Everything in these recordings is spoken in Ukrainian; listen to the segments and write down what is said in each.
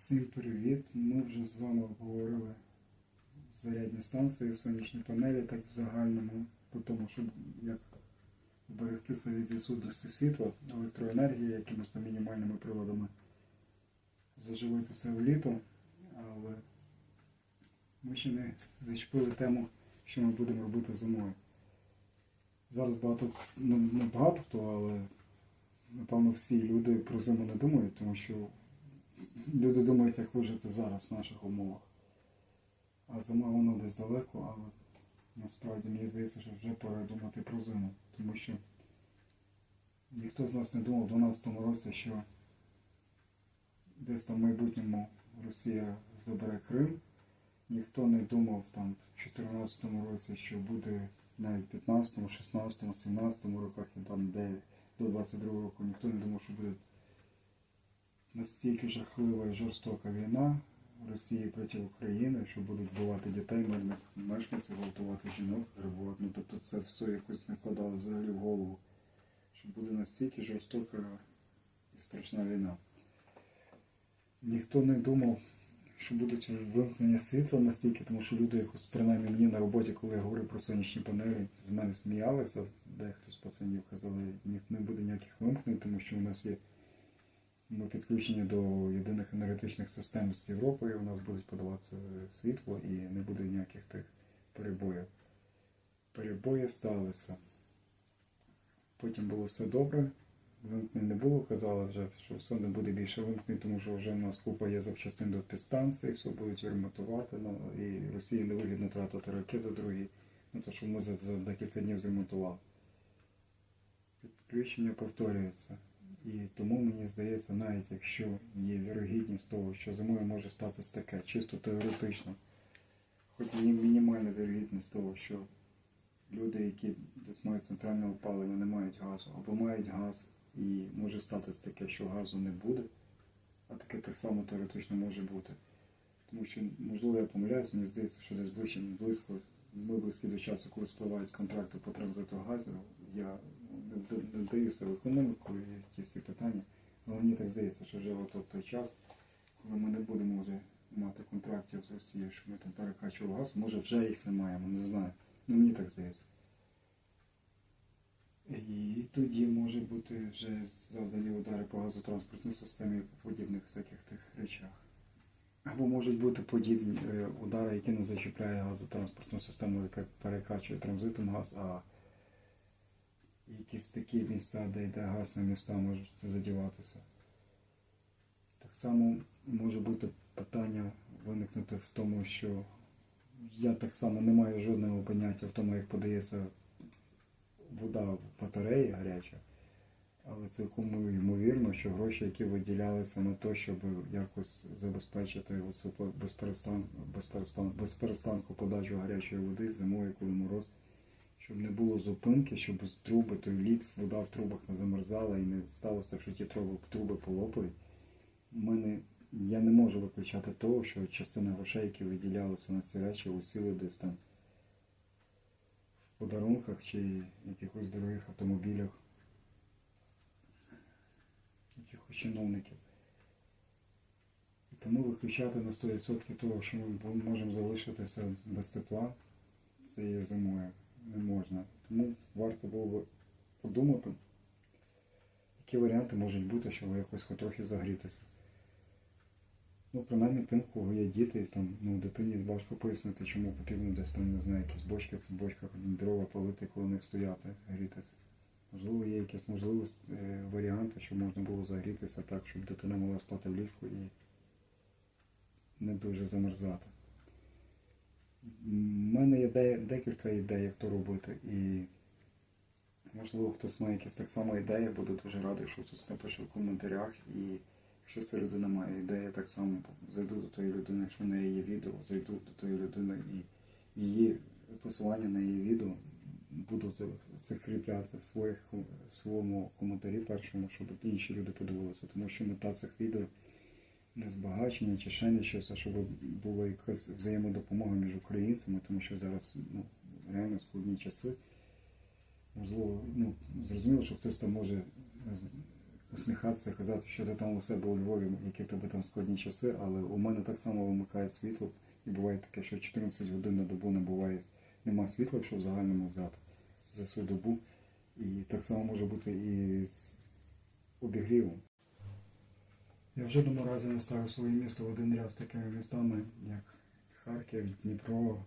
Всім привіт! Ми вже з вами обговорили зарядні станції, сонячні панелі, так в загальному, по тому, що як вберегтися від відсутності світла, електроенергії, якимось там мінімальними приладами, заживитися літо, але ми ще не зачепили тему, що ми будемо робити зимою. Зараз багато, ну не багато хто, але напевно всі люди про зиму не думають, тому що люди думають, як вижити зараз в наших умовах. А зима воно десь далеко, але насправді мені здається, що вже пора думати про зиму. Тому що ніхто з нас не думав у 2012 році, що десь там в майбутньому Росія забере Крим. Ніхто не думав там в 2014 році, що буде навіть в 15, 16, 17 роках і там де до 22 року ніхто не думав, що буде настільки жахлива і жорстока війна Росії проти України, що будуть вбивати дітей, мирних мешканців, гвалтувати жінок, грабувати. Ну тобто це все якось не вкладало взагалі в голову, що буде настільки жорстока і страшна війна. Ніхто не думав, що будуть вимкнення світла настільки, тому що люди якось, принаймні мені на роботі, коли я говорив про сонячні панелі, з мене сміялися, дехто з пацанів казали, не буде ніяких вимкнень, тому що у нас є ми підключені до єдиних енергетичних систем з Європи, у нас буде подаватися світло і не буде ніяких тих перебоїв. Перебої сталися. Потім було все добре. Вимкнень не було, казали вже, що все не буде більше вимкнень, тому що вже в нас купа є запчастин до підстанції, все будуть ремонтувати, ну, і Росії не вигідно тратити ракети дорогі, ну то що ми за, за декілька днів зремонтували. Підключення повторюється. І тому мені здається, навіть якщо є вірогідність того, що зимою може статись таке, чисто теоретично, хоч і мінімальна вірогідність того, що люди, які десь мають центральне опалення, не мають газу, або мають газ, і може статись таке, що газу не буде, а таке так само теоретично може бути. Тому що, можливо, я помиляюсь, мені здається, що десь ближче, близько, ми близькі до часу, коли спливають контракти по транзиту газу, я не вдаюся в економіку і ті всі питання, але мені так здається, що вже от той час, коли ми не будемо вже мати контрактів з Росією, що ми там перекачували газ, може вже їх не маємо, не знаю. Ну мені так здається. І тоді може бути вже завдані удари по газотранспортній системі і по подібних всяких тих речах. Або можуть бути подібні е, удари, які не зачіпляє газотранспортну систему, яка перекачує транзитом газ, а якісь такі місця, де йде газ на міста, можуть задіватися. Так само може бути питання виникнути в тому, що я так само не маю жодного поняття в тому, як подається вода в батареї гаряча, але цілком ймовірно, що гроші, які виділялися на те, щоб якось забезпечити безперестанку подачу гарячої води зимою, коли мороз, щоб не було зупинки, щоб з труби той лід, вода в трубах не замерзала і не сталося, що ті труби, труби полопають. Мене я не можу виключати того, що частина грошей, які виділялися на ці речі, усіли десь там в подарунках чи якихось дорогих автомобілях, якихось чиновників. Тому виключати на 100% того, що ми можемо залишитися без тепла цією зимою, не можна. Тому варто було б подумати, які варіанти можуть бути, щоб якось хоч трохи загрітися. Ну, принаймні тим, кого є діти, там, ну, дитині важко пояснити, чому потрібно десь там, не знаю, якісь бочки, в бочках дрова палити, коли в них стояти, грітися. Можливо, є якісь можливості, е, варіанти, щоб можна було загрітися так, щоб дитина могла спати в ліжку і не дуже замерзати. У мене є де- декілька ідей, як то робити, і можливо хтось має якісь так само ідеї, буду дуже радий, що хтось напише в коментарях. І якщо ця людина має ідею, я так само зайду до тої людини, якщо в неї є відео, зайду до тої людини і її посилання на її відео буду закріпляти в своїх, своєму коментарі першому, щоб інші люди подивилися. Тому що мета цих відео не збагачення чи ще не щось, а щоб була якась взаємодопомога між українцями, тому що зараз ну, реально складні часи. Можливо, ну, зрозуміло, що хтось там може усміхатися, казати, що ти там у себе у Львові, які в тебе там складні часи, але у мене так само вимикає світло. І буває таке, що 14 годин на добу не буває, нема світла, якщо в загальному взяти за всю добу. І так само може бути і з обігрівом. Я в жодному разі не ставив своє місто в один ряд з такими містами, як Харків, Дніпро,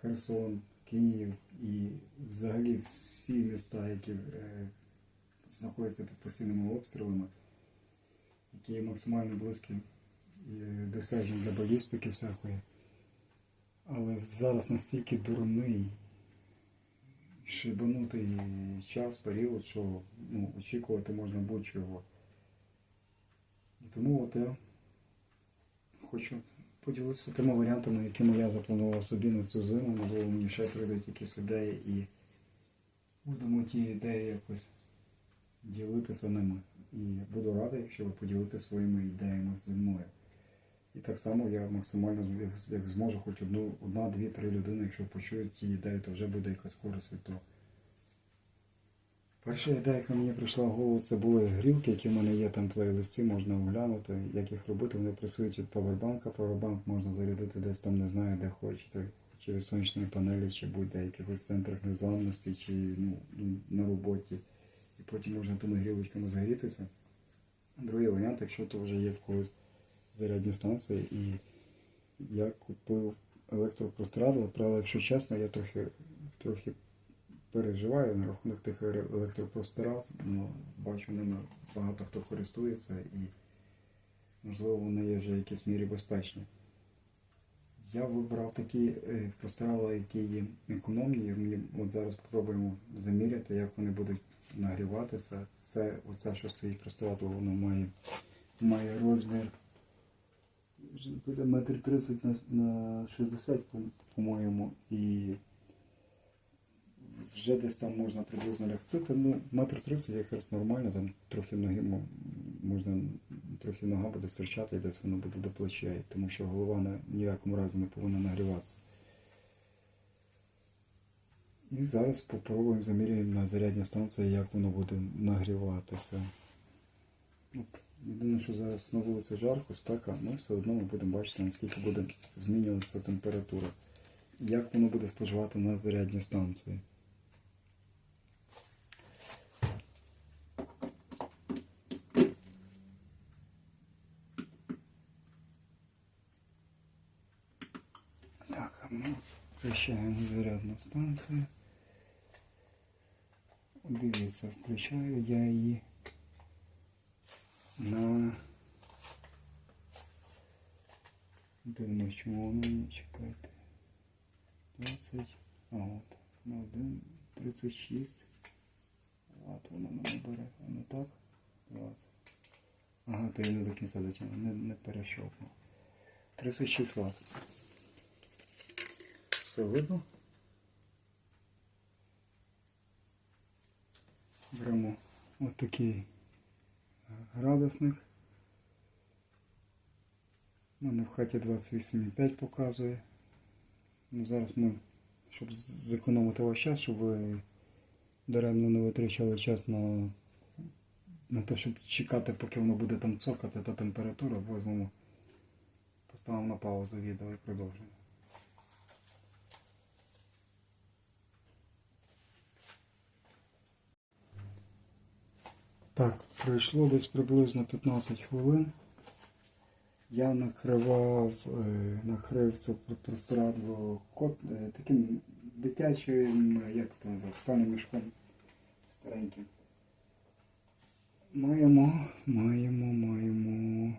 Херсон, Київ і взагалі всі міста, які е, знаходяться під постійними обстрілами, які максимально близькі і досяжні для балістики всякої. Але зараз настільки дурний, шибанутий час, період, що ну, очікувати можна будь-чого. І тому от я хочу поділитися тими варіантами, якими я запланував собі на цю зиму. Можливо, мені ще прийдуть якісь ідеї і будемо ті ідеї якось ділитися ними. І буду радий, якщо ви поділитеся своїми ідеями зі мною. І так само я максимально, як, зможу, хоч одну, одна, дві, три людини, якщо почують ті ідеї, то вже буде якась користь від того. Перша ідея, яка мені прийшла в голову, це були грілки, які в мене є там в плейлисті, можна оглянути, як їх робити. Вони працюють від павербанка. Павербанк можна зарядити десь там, не знаю, де хочете, чи від сонячної панелі, чи будь-де якихось центрах незламності, чи ну, на роботі. І потім можна тими грілочками загрітися. Другий варіант, якщо то вже є в когось зарядні станції, і я купив електропростирадла, правда, якщо чесно, я трохи, трохи переживаю на рахунок тих еле- електропростирад, ну, бачу ними багато хто користується і можливо вони є вже в якійсь мірі безпечні. Я вибрав такі е, простирала, які є економні. Ми от зараз спробуємо заміряти, як вони будуть нагріватися. Це оце, що стоїть простирадло, воно має, має розмір буде метр тридцять на, на 60, по- по-моєму, і вже десь там можна приблизно лягти. Ну, метр тридцять якраз нормально, там трохи ноги можна, трохи нога буде стирчати, і десь воно буде до плечей, тому що голова на ніякому разі не повинна нагріватися. І зараз спробуємо заміряємо на зарядній станції, як воно буде нагріватися. Єдине, що зараз на вулиці жарко, спека, ну все одно ми будемо бачити, наскільки буде змінюватися температура. Як воно буде споживати на зарядній станції. Так, а ми включаємо зарядну станцію. Дивіться, включаю я її на дивно, чому воно не чекайте. 20. А от. На 1, 36. Ват воно мене бере. А не так. 20. Ага, то я не до кінця дотягну, не, не перещовхнув. 36 Вт. Все видно? Беремо от такий градусник. У мене в хаті 28,5 показує. Ну, зараз ми, щоб зекономити ваш час, щоб ви даремно не витрачали час на, на те, щоб чекати, поки воно буде там цокати та температура, візьмемо, поставимо на паузу відео і продовжимо. Так, пройшло десь приблизно 15 хвилин. Я накривав, е, накрив це про- простирадло кот, е, таким дитячим, е, як це називається, спальним мішком стареньким. Маємо, маємо, маємо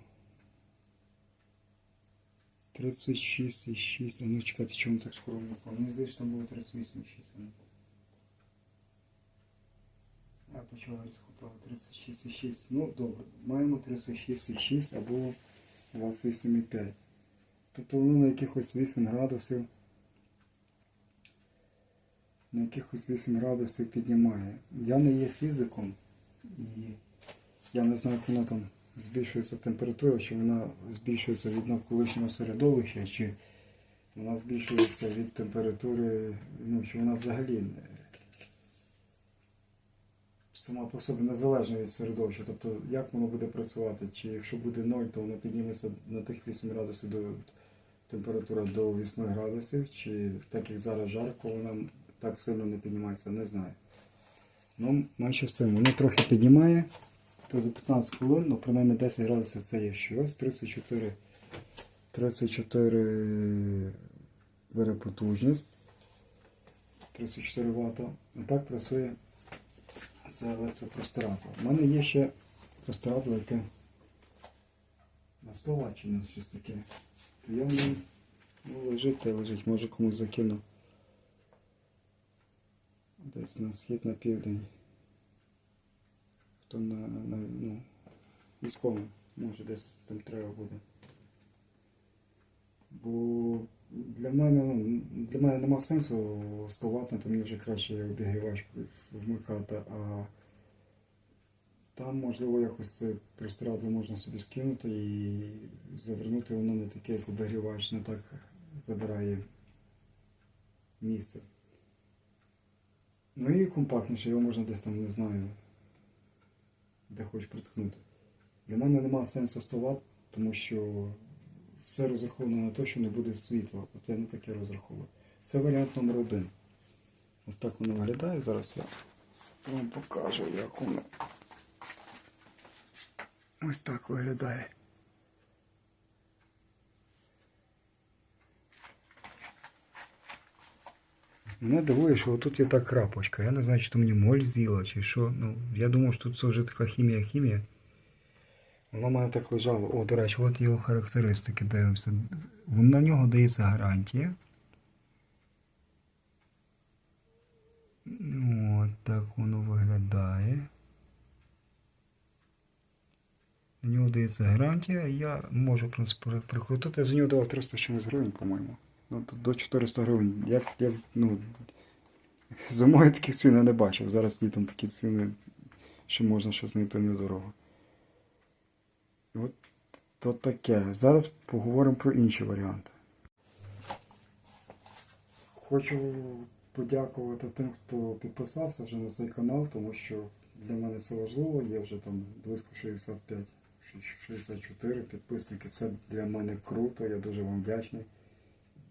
36,6. А ну чекайте, чому так скромно? Мені здається, що там було 38,6. а ну. Я почала розкупала 36,6. Ну, добре, маємо 36,6 або 28,5. Тобто воно на якихось 8 градусів. На якихось 8 градусів піднімає. Я не є фізиком і я не знаю, як воно там збільшується температура, чи вона збільшується від навколишнього середовища, чи вона збільшується від температури, ну, чи вона взагалі сама по собі незалежна від середовища. Тобто, як воно буде працювати, чи якщо буде 0, то воно підніметься на тих 8 градусів до температура до 8 градусів, чи так як зараз жарко, вона так сильно не піднімається, не знаю. Ну, менше з цим, воно трохи піднімає, то за 15 хвилин, ну принаймні 10 градусів це є щось, 34, 34 бере потужність. 34 Вт. Отак працює це електропросторатор. У мене є ще простиратор, яке на 100 Вт чи на щось таке. То я в ну, лежить та лежить, може комусь закину. Десь на схід на південь. Хто на, на ну, військовим, може десь там треба буде. Бо для мене, ну, для мене нема сенсу 100 Вт, то мені вже краще обігрівач вмикати, а там, можливо, якось це простирадlo можна собі скинути і завернути воно не таке, як обігрівач, не так забирає місце. Ну і компактніше, його можна десь там, не знаю, де хочеш приткнути. Для мене нема сенсу 100 Вт, тому що все розраховано на те, що не буде світла. От я на таке розраховую. Це варіант номер один. Ось так воно виглядає. Зараз я вам покажу, як воно. Ось так виглядає. Мене дивує, що тут є та крапочка. Я не знаю, чи то мені моль з'їла, чи що. Ну, я думав, що тут це вже така хімія-хімія. Воно в мене так лежало. О, до речі, от його характеристики дивимося. На нього дається гарантія. От так воно виглядає. На нього дається гарантія. Я можу, прикрутити. За нього давав 300 чимось гривень, по-моєму. Ну, до 400 гривень. Я, я ну, зимою таких цін я не бачив. Зараз літом такі ціни, що можна щось знайти недорого. То таке. Зараз поговоримо про інші варіанти. Хочу подякувати тим, хто підписався вже на цей канал, тому що для мене це важливо. Є вже там близько 65 64 підписники. Це для мене круто, я дуже вам вдячний.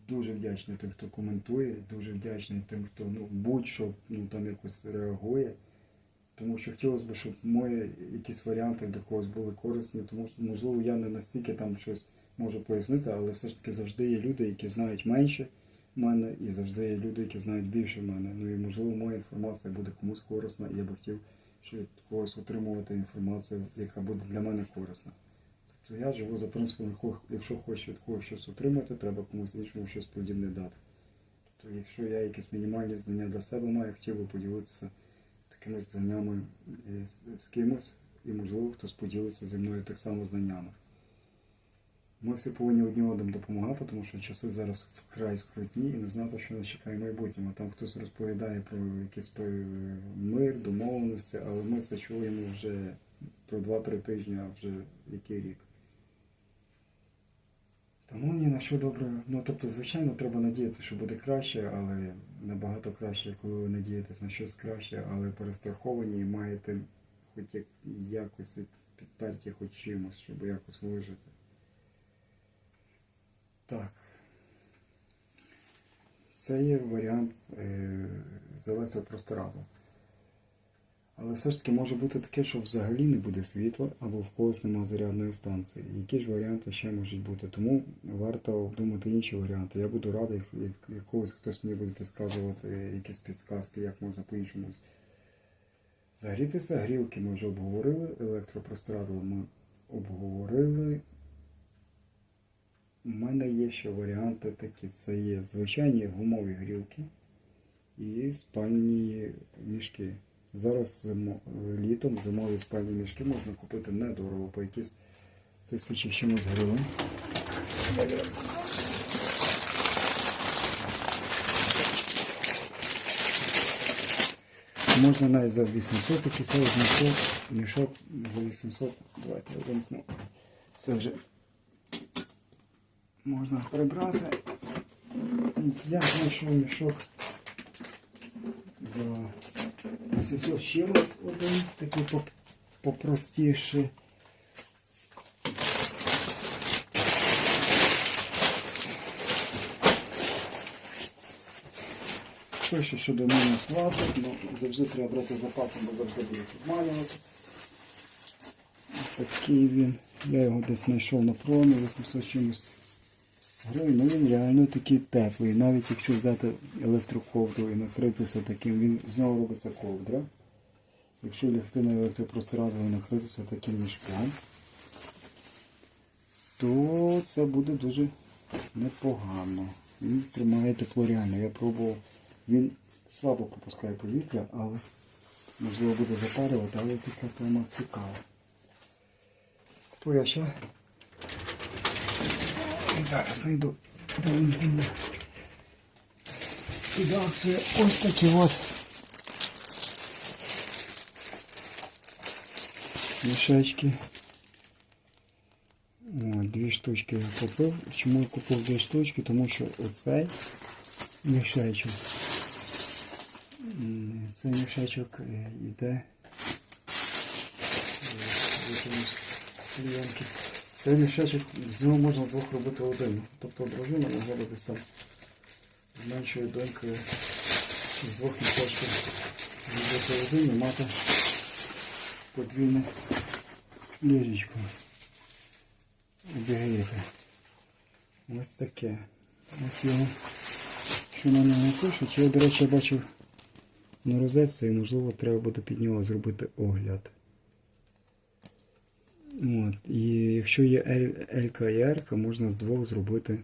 Дуже вдячний тим, хто коментує, дуже вдячний тим, хто ну, будь-що ну, там якось реагує. Тому що хотілося б, щоб мої якісь варіанти для когось були корисні, тому що, можливо, я не настільки там щось можу пояснити, але все ж таки завжди є люди, які знають менше мене, і завжди є люди, які знають більше мене. Ну і можливо моя інформація буде комусь корисна, і я би хотів від когось отримувати інформацію, яка буде для мене корисна. Тобто я живу за принципом, якщо хочеш від когось щось отримати, треба комусь іншому щось подібне дати. Тобто, якщо я якісь мінімальні знання для себе маю, хотів би поділитися такими знаннями е, з- кимось, і можливо хтось поділиться зі мною так само знаннями. Ми всі повинні одні одному допомагати, тому що часи зараз вкрай скрутні і не знати, що нас чекає в майбутньому. Там хтось розповідає про якийсь мир, домовленості, але ми це чуємо вже про 2-3 тижні, а вже який рік. Тому ні на що добре. Ну тобто, звичайно, треба надіяти, що буде краще, але набагато краще, коли ви надієтесь на щось краще, але перестраховані і маєте хоч якось підперті хоч чимось, щоб якось вижити. Так. Це є варіант е, з електропросторатом. Але все ж таки може бути таке, що взагалі не буде світла або в когось немає зарядної станції. Які ж варіанти ще можуть бути? Тому варто обдумати інші варіанти. Я буду радий, як якогось хтось мені буде підказувати якісь підсказки, як можна по-іншому загрітися. Грілки ми вже обговорили, електропросторатор ми обговорили. У мене є ще варіанти такі. Це є звичайні гумові грілки і спальні мішки. Зараз зимо, літом зимові спальні мішки можна купити недорого по якісь тисячі чимось гривень. Можна навіть за 800 такий цей мішок, мішок за 800. Давайте я вимкну. Це вже можна прибрати. Я знайшов мішок за 800 чимось один, такий попростіший. Пише, що до мінус 20, ну завжди треба брати запасом, бо завжди буде підмалювати. Ось такий він. Я його десь знайшов на промі, 800 чимось гривень. Ну він реально такий теплий. Навіть якщо взяти електроковдру і накритися таким, він з нього робиться ковдра. Якщо лягти на електропростирадło і накритися таким мішком, то це буде дуже непогано. Він тримає тепло реально. Я пробував, він слабо пропускає повітря, але можливо буде запарювати, але ця тема цікава. Купую я ще. І зараз знайду Валентина. Під акцію ось такі от. Мішечки. О, дві штучки я купив. Чому я купив дві штучки? Тому що оцей мішечок. м, Цей мішечок е, йде. е, якимось клієнтки. Цей мішечок, з нього можна двох робити один. Тобто дружина могла би там з меншою донькою з двох мішечків зробити один і мати подвійне ліжечко. Обігріти. Ось таке. Ось його. Що на ньому пише, чи я, до речі, бачив на розетці і можливо треба буде під нього зробити огляд. От. І якщо є L, і R, можна з двох зробити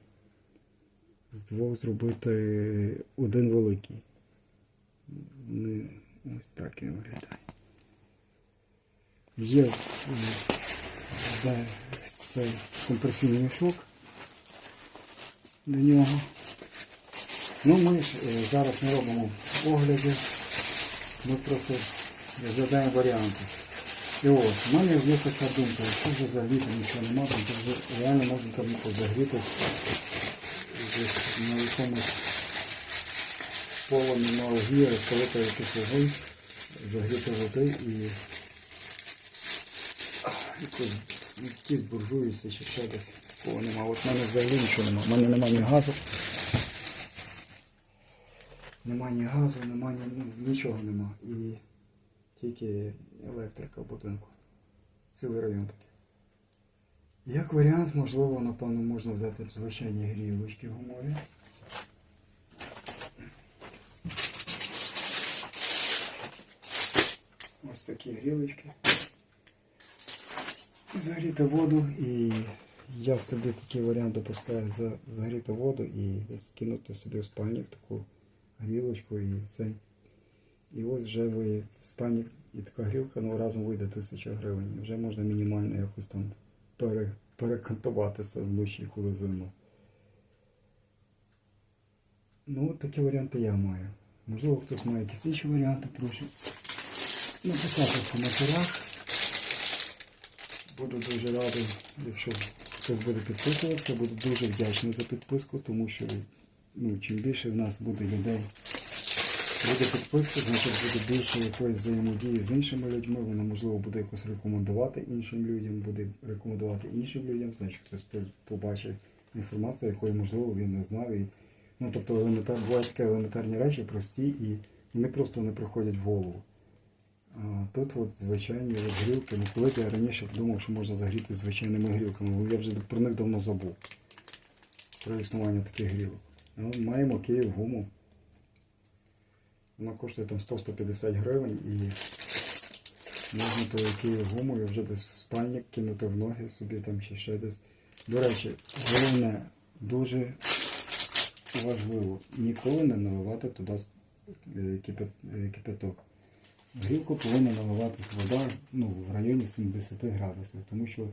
з двох зробити один великий. Ось так він виглядає. Є де цей компресійний мішок до нього. Ну ми ж е, зараз не робимо оглядів, ми просто розглядаємо варіанти. І от, в мене є така думка, якщо вже загріти нічого немає, то вже реально можна там загріти десь на якомусь полоні на огі, розпалити якийсь вогонь, загріти води і якісь буржуються чи ще десь. Такого нема. От в мене взагалі нічого нема. У мене немає ні газу. Нема ні газу, нема ні, ну, нічого нема. І тільки електрика в будинку. Цілий район такий. Як варіант, можливо, напевно, можна взяти звичайні грілочки гумові. Ось такі грілочки. Загріти воду і я собі такий варіант допускаю загріти воду і десь кинути собі в спальник таку грілочку і цей. І ось вже ви спальник і така грілка ну, разом вийде 1000 гривень. Вже можна мінімально якось там пере, перекантуватися вночі, коли зима. Ну, от такі варіанти я маю. Можливо, хтось має якісь інші варіанти, прошу написати в коментарях. Буду дуже радий, якщо хтось буде підписуватися, буду дуже вдячний за підписку, тому що ну, чим більше в нас буде людей, буде підписка, значить буде більше якоїсь взаємодії з іншими людьми, воно можливо буде якось рекомендувати іншим людям, буде рекомендувати іншим людям, значить хтось побачить інформацію, якої можливо він не знав. І, ну, тобто елементар, бувають такі елементарні речі, прості, і вони просто не приходять в голову. А тут от звичайні грілки. Ну, коли я раніше думав, що можна загріти звичайними грілками, але я вже про них давно забув. Про існування таких грілок. Ну, маємо Київ гуму. Вона коштує там 100-150 гривень і можна тою Київ гумою вже десь в спальник кинути в ноги собі там чи ще десь. До речі, головне, дуже важливо, ніколи не наливати туди е, е, кипяток. Грілку повинна наливатися вода ну, в районі 70 градусів, тому що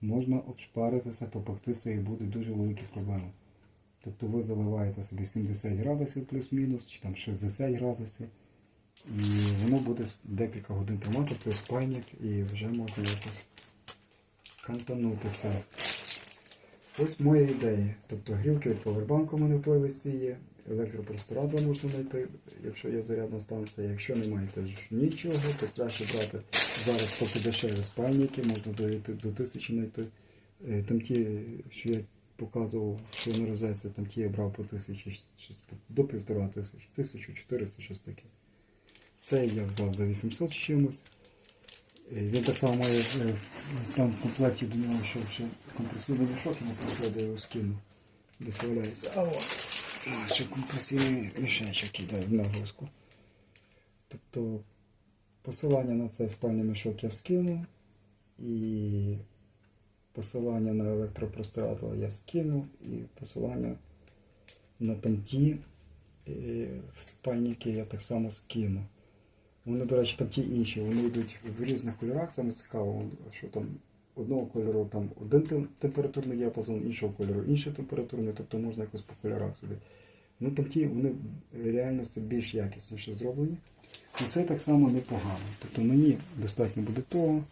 можна обшпаритися, попектися і буде дуже великі проблеми. Тобто ви заливаєте собі 70 градусів плюс-мінус, чи там 60 градусів, і воно буде декілька годин тримати, плюс пальник, і вже можна якось кантанутися. Ось моя ідея. Тобто грілки від повербанку у мене в плейлисті є. електропростирадла можна знайти, якщо є зарядна станція. Якщо немає теж нічого, то краще брати зараз поки дешеві спальники, можна дойти до тисячі знайти. Е, Там ті, що я показував, що на розетці, там ті я брав по тисячі, до півтора тисячі, тисячу чотириста, щось таке. Цей я взяв за 800 з чимось. Е, Він так само має е, там в комплекті до нього ще, ще компресивний мішок, йому я його скину. Десь валяється. А от. Ще компресивний мішечок іде в нагрузку. Тобто посилання на цей спальний мішок я скину. І посилання на електропростирадла я скину. І посилання на тамті е, спальники я так само скину. Вони, до речі, там ті інші, вони йдуть в різних кольорах, саме цікаво, що там одного кольору там один тем- температурний діапазон, іншого кольору інший температурний, тобто можна якось по кольорах собі. Ну там ті вони реально це більш якісніше зроблені. І це так само непогано. Тобто мені достатньо буде того.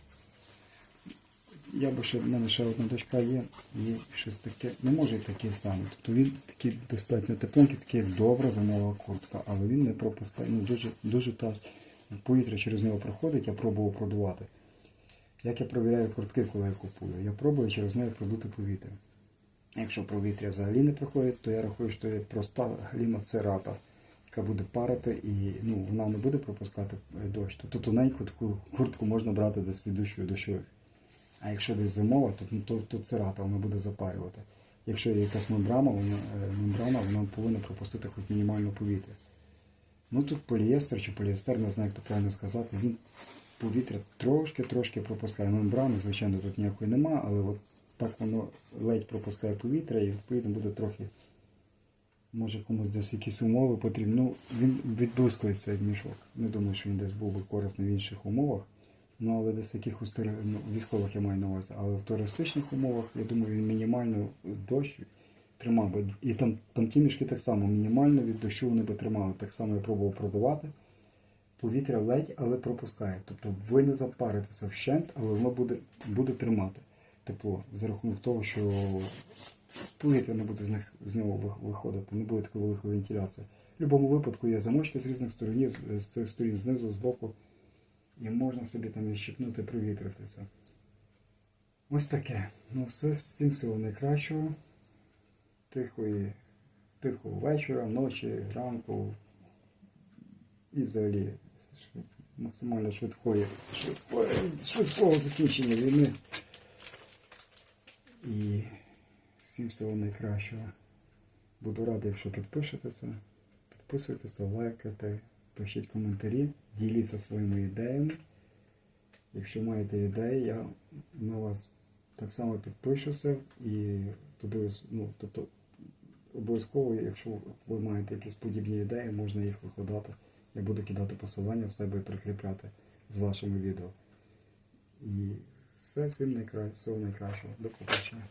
Я би ще, в мене ще одна дочка є, і щось таке, не може і таке саме. Тобто він такий достатньо тепленький, такий добра зимова куртка, але він не пропускає, ну дуже, дуже так, повітря через нього проходить, я пробував продувати. Як я провіряю куртки, коли я купую? Я пробую через неї продути повітря. Якщо повітря взагалі не проходить, то я рахую, що це проста глімоцерата, яка буде парити і ну, вона не буде пропускати е, дощ. Тобто тоненьку таку куртку можна брати десь від дощу дощових. А якщо десь зимова, то, то, то церата, вона буде запарювати. Якщо є якась мембрана, вона, е, мембрана, вона повинна пропустити хоч мінімально повітря. Ну тут полієстер чи поліестер, не знаю, як то правильно сказати, він повітря трошки-трошки пропускає. Мембрани, звичайно, тут ніякої нема, але от так воно ледь пропускає повітря і відповідно буде трохи, може комусь десь якісь умови потрібні. Ну, він відблискує цей мішок. Не думаю, що він десь був би корисний в інших умовах. Ну, але десь якихось ну, військових я маю на увазі. Але в туристичних умовах, я думаю, він мінімально дощ тримав би. І там, там ті мішки так само, мінімально від дощу вони би тримали. Так само я пробував продавати. Повітря ледь, але пропускає. Тобто ви не запаритеся вщент, але воно буде, буде тримати тепло. За рахунок того, що повітря не буде з, них, з нього виходити, не буде такої великої вентиляції. В будь-якому випадку є замочки з різних сторін, з, сторін знизу, з боку. І можна собі там відщипнути, провітритися. Ось таке. Ну, все з цим всього найкращого. Тихої, тихого вечора, ночі, ранку. І взагалі швид- максимально швидкої, швидкої, швидкого закінчення війни. І всім всього найкращого. Буду радий, якщо підпишетеся. Підписуйтеся, лайкайте, пишіть коментарі, діліться своїми ідеями. Якщо маєте ідеї, я на вас так само підпишуся і подивлюсь, ну, тобто обов'язково, якщо ви маєте якісь подібні ідеї, можна їх викладати. Я буду кидати посилання в себе і прикріпляти з вашими відео. І все всім найкраще, всього найкращого. До побачення.